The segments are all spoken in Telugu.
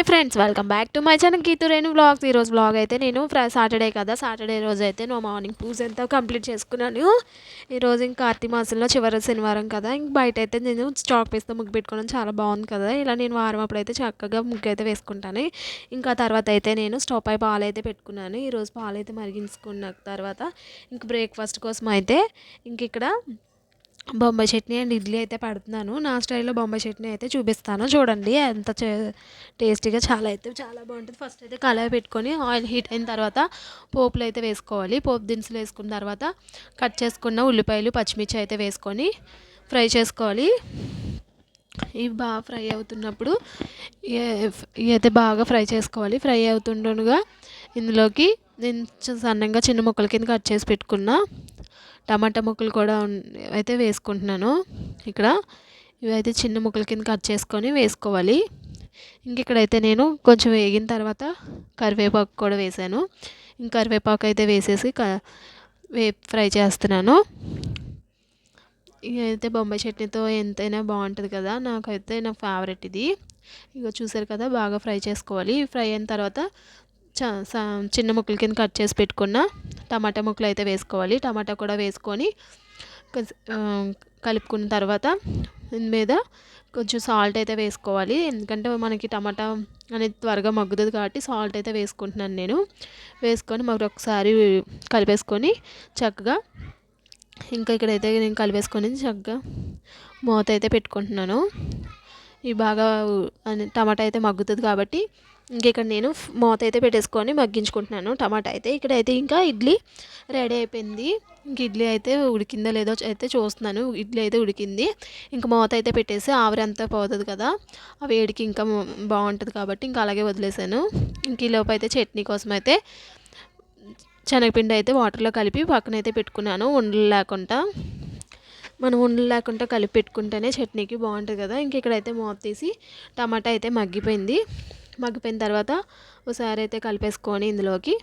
Hi friends welcome back to my channel Geethu Renu blogs. ఈరోజు బ్లాగ్ అయితే నేను ఫ్రై సాటర్డే కదా సాటర్డే రోజు అయితే నా మార్నింగ్ పూజ అంతా కంప్లీట్ చేసుకున్నాను. ఈరోజు ఇంకా కార్తీ మాసంలో చివరి శనివారం కదా ఇంక బయట అయితే నేను స్టాక్ వేస్తే ముగ్గు పెట్టుకోవడం చాలా బాగుంది కదా ఇలా నేను వారం అయితే చక్కగా ముగ్గు అయితే వేసుకుంటాను. ఇంకా తర్వాత అయితే నేను స్టవ్ పై పాలు అయితే పెట్టుకున్నాను. ఈరోజు పాలు అయితే మరిగించుకున్న తర్వాత ఇంక బ్రేక్ఫాస్ట్ కోసం అయితే ఇంక ఇక్కడ బొంబాయి చట్నీ అండ్ ఇడ్లీ అయితే పెడుతున్నాను. నా స్టైల్లో బొంబాయి చట్నీ అయితే చూపిస్తాను. చూడండి ఎంత టేస్టీగా చాలా అయితే చాలా బాగుంటుంది. ఫస్ట్ అయితే కళాయి పెట్టుకొని ఆయిల్ హీట్ అయిన తర్వాత పోపులు అయితే వేసుకోవాలి. పోపు దినుసులు వేసుకున్న తర్వాత కట్ చేసుకున్న ఉల్లిపాయలు పచ్చిమిర్చి అయితే వేసుకొని ఫ్రై చేసుకోవాలి. ఇవి బాగా ఫ్రై అవుతున్నప్పుడు ఇవి అయితే బాగా ఫ్రై చేసుకోవాలి. ఫ్రై అవుతుండగా ఇందులోకి నేను సన్నంగా చిన్న ముక్కల కింద కట్ చేసి పెట్టుకున్న టమాటా ముక్కలు కూడా అయితే వేసుకుంటున్నాను. ఇక్కడ ఇవైతే చిన్న ముక్కల కింద కట్ చేసుకొని వేసుకోవాలి. ఇంక ఇక్కడైతే నేను కొంచెం వేగిన తర్వాత కరివేపాకు కూడా వేసాను. ఇంక కరివేపాకు అయితే వేసేసి క వే ఫ్రై చేస్తున్నాను. ఇదైతే బొంబాయి చట్నీతో ఎంతైనా బాగుంటుంది కదా నాకైతే నా ఫేవరెట్ ఇది. ఇక చూసారు కదా బాగా ఫ్రై చేసుకోవాలి. ఫ్రై అయిన తర్వాత చిన్న ముక్కల కింద కట్ చేసి పెట్టుకున్న టమాటా ముక్కలు అయితే వేసుకోవాలి. టమాటా కూడా వేసుకొని కలుపుకున్న తర్వాత దీని మీద కొంచెం సాల్ట్ అయితే వేసుకోవాలి. ఎందుకంటే మనకి టమాటా అనేది త్వరగా మగ్గుతుంది కాబట్టి సాల్ట్ అయితే వేసుకుంటున్నాను నేను. వేసుకొని మరొకసారి కలిపేసుకొని చక్కగా ఇంకా ఇక్కడైతే నేను కలిపేసుకొని చక్కగా మూత అయితే పెట్టుకుంటున్నాను. ఇవి బాగా టమాటా అయితే మగ్గుతుంది కాబట్టి ఇంక ఇక్కడ నేను మూత అయితే పెట్టేసుకొని మగ్గించుకుంటున్నాను టమాటా అయితే. ఇక్కడైతే ఇంకా ఇడ్లీ రెడీ అయిపోయింది. ఇంక ఇడ్లీ అయితే ఉడికిందో లేదో అయితే చూస్తున్నాను. ఇడ్లీ అయితే ఉడికింది. ఇంకా మూత అయితే పెట్టేసి ఆవిరి అంతా పోతుంది కదా ఆ వేడికి ఇంకా బాగుంటుంది కాబట్టి ఇంకా అలాగే వదిలేసాను. ఇంక ఈ అయితే చట్నీ కోసం అయితే శనగపిండి అయితే వాటర్లో కలిపి పక్కన అయితే పెట్టుకున్నాను ఉండలు లేకుండా. మనం ఉండలు లేకుండా కలిపి పెట్టుకుంటేనే చట్నీకి బాగుంటుంది కదా. ఇంక ఇక్కడైతే మూత తీసి టమాటా అయితే మగ్గిపోయింది. మగ్గిపోయిన తర్వాత ఒకసారి అయితే కలిపేసుకొని ఇందులోకి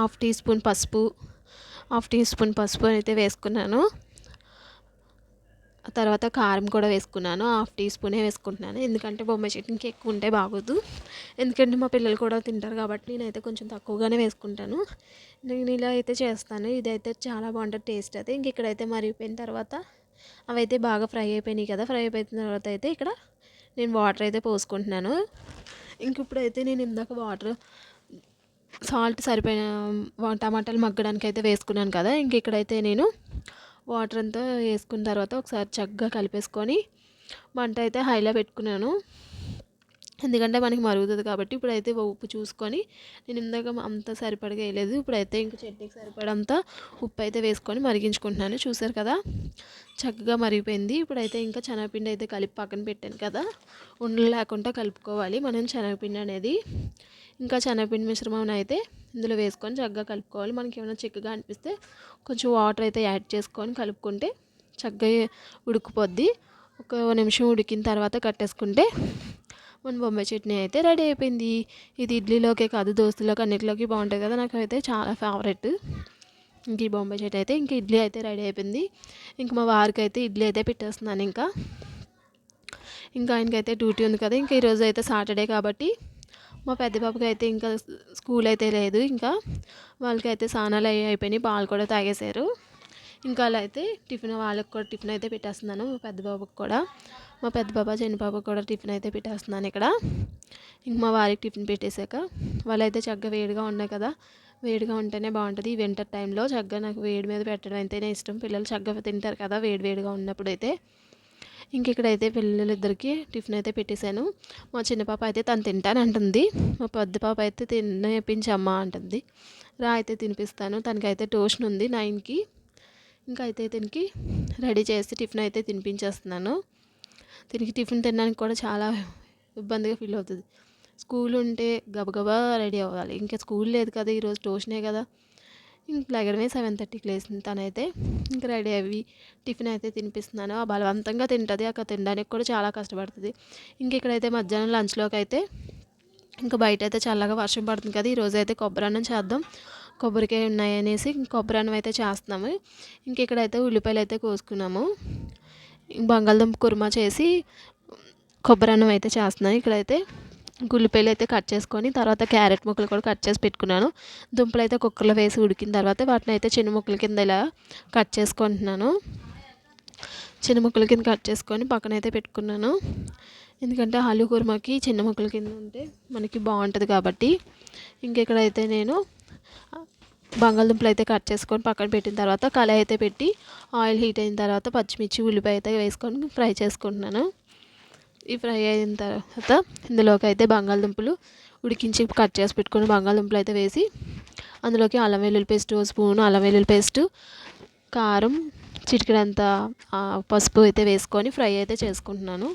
హాఫ్ టీ స్పూన్ పసుపు హాఫ్ టీ స్పూన్ పసుపు అయితే వేసుకున్నాను. తర్వాత కారం కూడా వేసుకున్నాను. హాఫ్ టీ స్పూనే వేసుకుంటున్నాను. ఎందుకంటే బొమ్మ చట్నీకి ఎక్కువ ఉంటే బాగోదు. ఎందుకంటే మా పిల్లలు కూడా తింటారు కాబట్టి నేనైతే కొంచెం తక్కువగానే వేసుకుంటాను. నేను ఇలా అయితే చేస్తాను. ఇదైతే చాలా బాగుంటుంది టేస్ట్ అయితే. ఇంక ఇక్కడైతే మరిగిపోయిన తర్వాత అవైతే బాగా ఫ్రై అయిపోయినాయి కదా. ఫ్రై అయిపోయిన తర్వాత అయితే ఇక్కడ నేను వాటర్ అయితే పోసుకుంటున్నాను. ఇంక ఇప్పుడైతే నేను ఇందాక వాటర్ సాల్ట్ సరిపోయిన టమాటాలు మగ్గడానికి అయితే వేసుకున్నాను కదా ఇంక ఇక్కడైతే నేను వాటర్ అంతా వేసుకున్న తర్వాత ఒకసారి చక్కగా కలిపేసుకొని మంట అయితే హైలో పెట్టుకున్నాను. ఎందుకంటే మనకి మరుగుతుంది కాబట్టి ఇప్పుడైతే ఉప్పు చూసుకొని నేను ఇందాక అంత సరిపడగా వేయలేదు. ఇప్పుడైతే ఇంక చట్నీకి సరిపడంత ఉప్పు అయితే వేసుకొని మరిగించుకుంటున్నాను. చూసారు కదా? చక్కగా మరిగిపోయింది. ఇప్పుడైతే ఇంకా శనగపిండి అయితే కలిపి పక్కన పెట్టాను కదా? ఉండలు లేకుండా కలుపుకోవాలి మనం శనగపిండి అనేది. ఇంకా శనగపిండి మిశ్రమం అయితే ఇందులో వేసుకొని చక్కగా కలుపుకోవాలి. మనకి ఏమైనా చిక్కగా అనిపిస్తే కొంచెం వాటర్ అయితే యాడ్ చేసుకొని కలుపుకుంటే చక్కగా ఉడికిపోద్ది. ఒక నిమిషం ఉడికిన తర్వాత కట్టేసుకుంటే మన బొంబాయి చట్నీ అయితే రెడీ అయిపోయింది. ఇది ఇడ్లీలోకే కాదు దోస్తులోకి అన్నిటిలోకి బాగుంటుంది కదా నాకు అయితే చాలా ఫేవరెట్. ఇంక ఈ బొంబాయి చట్నీ అయితే ఇంక ఇడ్లీ అయితే రెడీ అయిపోయింది. ఇంక మా వారికి అయితే ఇడ్లీ అయితే పెట్టేస్తున్నాను ఇంకా. ఇంకా ఆయనకైతే డ్యూటీ ఉంది కదా ఇంకా ఈరోజు అయితే సాటర్డే కాబట్టి మా పెద్ద పాపకి అయితే ఇంకా స్కూల్ అయితే లేదు. ఇంకా వాళ్ళకి అయితే స్నానాలు అయిపోయినాయి పాలు కూడా తాగేశారు. ఇంకా అలా అయితే టిఫిన్ వాళ్ళకి కూడా టిఫిన్ అయితే పెట్టేస్తున్నాను మా పెద్ద బాబుకి కూడా. మా పెద్ద బాబా చిన్న బాబుకి కూడా టిఫిన్ అయితే పెట్టేస్తున్నాను ఇక్కడ. ఇంక మా వారికి టిఫిన్ పెట్టేశాక వాళ్ళైతే చక్కగా వేడిగా ఉన్నాయి కదా. వేడిగా ఉంటేనే బాగుంటుంది. ఈ వింటర్ టైంలో చక్కగా నాకు వేడి మీద పెట్టడం అయితేనే ఇష్టం. పిల్లలు చక్కగా తింటారు కదా వేడి వేడిగా ఉన్నప్పుడు అయితే. ఇంక ఇక్కడైతే పిల్లలిద్దరికి టిఫిన్ అయితే పెట్టేశాను. మా చిన్న పాప అయితే తను తింటానంటుంది మా పెద్ద పాప అయితే తినిపించమ్మా అంటుంది. రా అయితే తినిపిస్తాను. తనకైతే ట్యూషన్ ఉంది నైన్కి. ఇంకా అయితే దీనికి రెడీ చేసి టిఫిన్ అయితే తినిపించేస్తున్నాను. దీనికి టిఫిన్ తినడానికి కూడా చాలా ఇబ్బందిగా ఫీల్ అవుతుంది. స్కూల్ ఉంటే గబగబా రెడీ అవ్వాలి. ఇంకా స్కూల్ లేదు కదా ఈరోజు ట్యూషనే కదా. ఇంక లగడమే సెవెన్ థర్టీకి లేసింది తనైతే. ఇంకా రెడీ అవి టిఫిన్ అయితే తినిపిస్తున్నాను. ఆ బలవంతంగా తింటుంది అక్కడ తినడానికి కూడా చాలా కష్టపడుతుంది. ఇంక ఇక్కడైతే మధ్యాహ్నం లంచ్లోకి అయితే ఇంకా బయట అయితే చల్లగా వర్షం పడుతుంది కదా ఈరోజు అయితే కొబ్బరి అన్నం చేద్దాం. కొబ్బరికాయ ఉన్నాయనేసి కొబ్బరి అన్నం అయితే చేస్తున్నాము. ఇంక ఇక్కడైతే ఉల్లిపాయలు అయితే కోసుకున్నాము. బంగాళదుంప కుర్మా చేసి కొబ్బరి అన్నం అయితే చేస్తున్నాను. ఇక్కడైతే ఉల్లిపాయలు అయితే కట్ చేసుకొని తర్వాత క్యారెట్ ముక్కలు కూడా కట్ చేసి పెట్టుకున్నాను. దుంపలు అయితే కుక్కర్లో వేసి ఉడికిన తర్వాత వాటిని అయితే చిన్న ముక్కల కింద ఇలా కట్ చేసుకుంటున్నాను. చిన్న ముక్కల కింద కట్ చేసుకొని పక్కన అయితే పెట్టుకున్నాను. ఎందుకంటే ఆలు కుర్మాకి చిన్న ముక్కల కింద ఉంటే మనకి బాగుంటుంది కాబట్టి. ఇంకెక్కడైతే నేను బంగాళదుంపలు అయితే కట్ చేసుకొని పక్కన పెట్టిన తర్వాత కళాయి అయితే పెట్టి ఆయిల్ హీట్ అయిన తర్వాత పచ్చిమిర్చి ఉల్లిపాయ అయితే వేసుకొని ఫ్రై చేసుకుంటున్నాను. ఈ ఫ్రై అయిన తర్వాత ఇందులోకి అయితే బంగాళదుంపలు ఉడికించి కట్ చేసి పెట్టుకుని బంగాళదుంపలు అయితే వేసి అందులోకి అల్లం వెల్లుల్లి పేస్ట్ స్పూన్ అల్లం వెల్లుల్లి పేస్ట్ కారం చిటికడంత పసుపు అయితే వేసుకొని ఫ్రై అయితే చేసుకుంటున్నాను.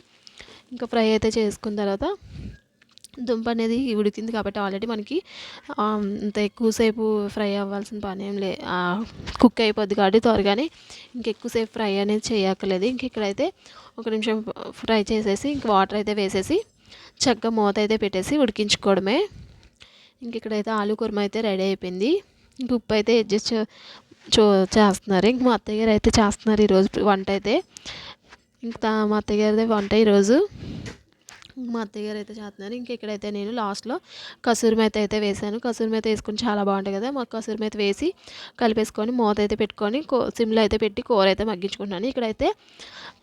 ఇంకా ఫ్రై అయితే చేసుకున్న తర్వాత దుంప అనేది ఉడికింది కాబట్టి ఆల్రెడీ మనకి అంత ఎక్కువసేపు ఫ్రై అవ్వాల్సిన పని ఏం లే కుక్ అయిపోద్ది కాబట్టి త్వరగానే ఇంకెక్కువసేపు ఫ్రై అనేది చేయక్కర్లేదు. ఇంక ఇక్కడైతే ఒక నిమిషం ఫ్రై చేసేసి ఇంక వాటర్ అయితే వేసేసి చక్కగా మూత అయితే పెట్టేసి ఉడికించుకోవడమే. ఇంక ఇక్కడైతే ఆలు కుర్మ అయితే రెడీ అయిపోయింది. ఇంక ఉప్పు అయితే అడ్జస్ట్ చూ చేస్తున్నారు. ఇంక మా అత్తయ్య గారు అయితే చేస్తున్నారు ఈరోజు వంట అయితే. ఇంకా మా అత్తయ్య గారిదే వంట ఈరోజు. మా అత్తయ్య గారు అయితే చేస్తున్నారు. ఇంక ఇక్కడైతే నేను లాస్ట్లో కసూరి మేత అయితే వేసాను కసూరి మేత వేసుకుని చాలా బాగుంటుంది కదా. మాకు కసూరి మేత వేసి కలిపేసుకొని మూత అయితే పెట్టుకొని సిమ్లో అయితే పెట్టి కూర అయితే మగ్గించుకుంటున్నాను. ఇక్కడైతే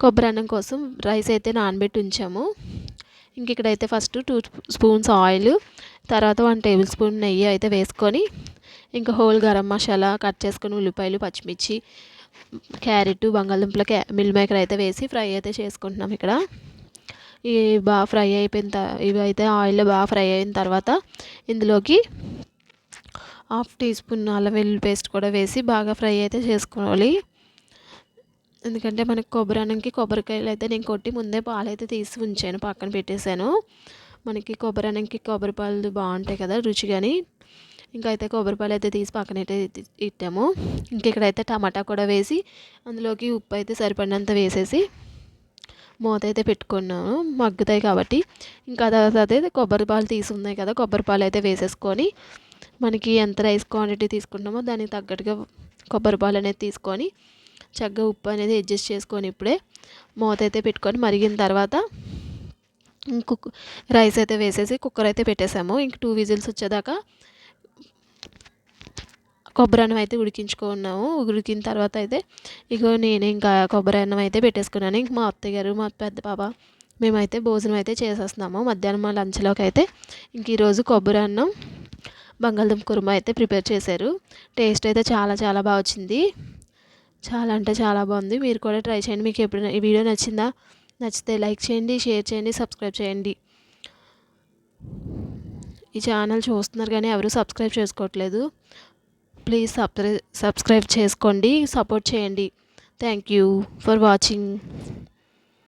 కొబ్బరి అన్నం కోసం రైస్ అయితే నానబెట్టి ఉంచాము. ఇంక ఇక్కడైతే ఫస్ట్ టూ స్పూన్స్ ఆయిల్ తర్వాత వన్ టేబుల్ స్పూన్ నెయ్యి అయితే వేసుకొని ఇంకా హోల్ గరం మసాలా కట్ చేసుకొని ఉల్లిపాయలు పచ్చిమిర్చి క్యారెట్ బంగాళదుంపల క్యా మిల్ మేకర్ అయితే వేసి ఫ్రై అయితే చేసుకుంటున్నాం ఇక్కడ. బాగా ఫ్రై అయిపోయిన ఇవి అయితే ఆయిల్లో బాగా ఫ్రై అయిన తర్వాత ఇందులోకి హాఫ్ టీ స్పూన్ అల్లం వెల్లుల్లి పేస్ట్ కూడా వేసి బాగా ఫ్రై అయితే చేసుకోవాలి. ఎందుకంటే మనకి కొబ్బరి అన్నంకి కొబ్బరికాయలు అయితే నేను కొట్టి ముందే పాలు అయితే తీసి ఉంచాను పక్కన పెట్టేశాను. మనకి కొబ్బరి అన్నంకి కొబ్బరి పాలు బాగుంటాయి కదా రుచిగాని. ఇంకా అయితే కొబ్బరిపాలు అయితే తీసి పక్కన ఇట్టాము. ఇంక ఇక్కడైతే టమాటా కూడా వేసి అందులోకి ఉప్పు అయితే సరిపడినంత వేసేసి మూత అయితే పెట్టుకున్నాను. మగ్గుతాయి కాబట్టి. ఇంకా తర్వాత అయితే కొబ్బరి పాలు తీసి ఉన్నాయి కదా కొబ్బరి పాలు అయితే వేసేసుకొని మనకి ఎంత రైస్ క్వాంటిటీ తీసుకుంటామో దానికి తగ్గట్టుగా కొబ్బరి పాలు అనేది తీసుకొని చక్కగా ఉప్పు అనేది అడ్జస్ట్ చేసుకొని ఇప్పుడే మూత అయితే పెట్టుకొని మరిగిన తర్వాత కుక్ రైస్ అయితే వేసేసి కుక్కర్ అయితే పెట్టేసాము. ఇంక టూ విజిల్స్ వచ్చేదాకా కొబ్బరి అన్నం అయితే ఉడికించుకున్నాము. ఉడికిన తర్వాత అయితే ఇగో నేను ఇంకా కొబ్బరి అన్నం అయితే పెట్టేసుకున్నాను. ఇంక మా అత్తయ్య గారు మా పెద్ద పాప మేమైతే భోజనం అయితే చేసేస్తున్నాము. మధ్యాహ్నం మా లంచ్లోకి అయితే ఇంక ఈరోజు కొబ్బరి అన్నం బంగాళదుంప కుర్మా అయితే ప్రిపేర్ చేశారు. టేస్ట్ అయితే చాలా చాలా బాగా వచ్చింది. చాలా అంటే చాలా బాగుంది. మీరు కూడా ట్రై చేయండి. మీకు ఎప్పుడైనా ఈ వీడియో నచ్చిందా? నచ్చితే లైక్ చేయండి షేర్ చేయండి సబ్స్క్రైబ్ చేయండి. ఈ ఛానల్ చూస్తున్నారు కానీ ఎవరు సబ్స్క్రైబ్ చేసుకోవట్లేదు. ప్లీజ్ సబ్స్క్రైబ్ సబ్స్క్రైబ్ చేసుకోండి సపోర్ట్ చేయండి. Thank you for watching.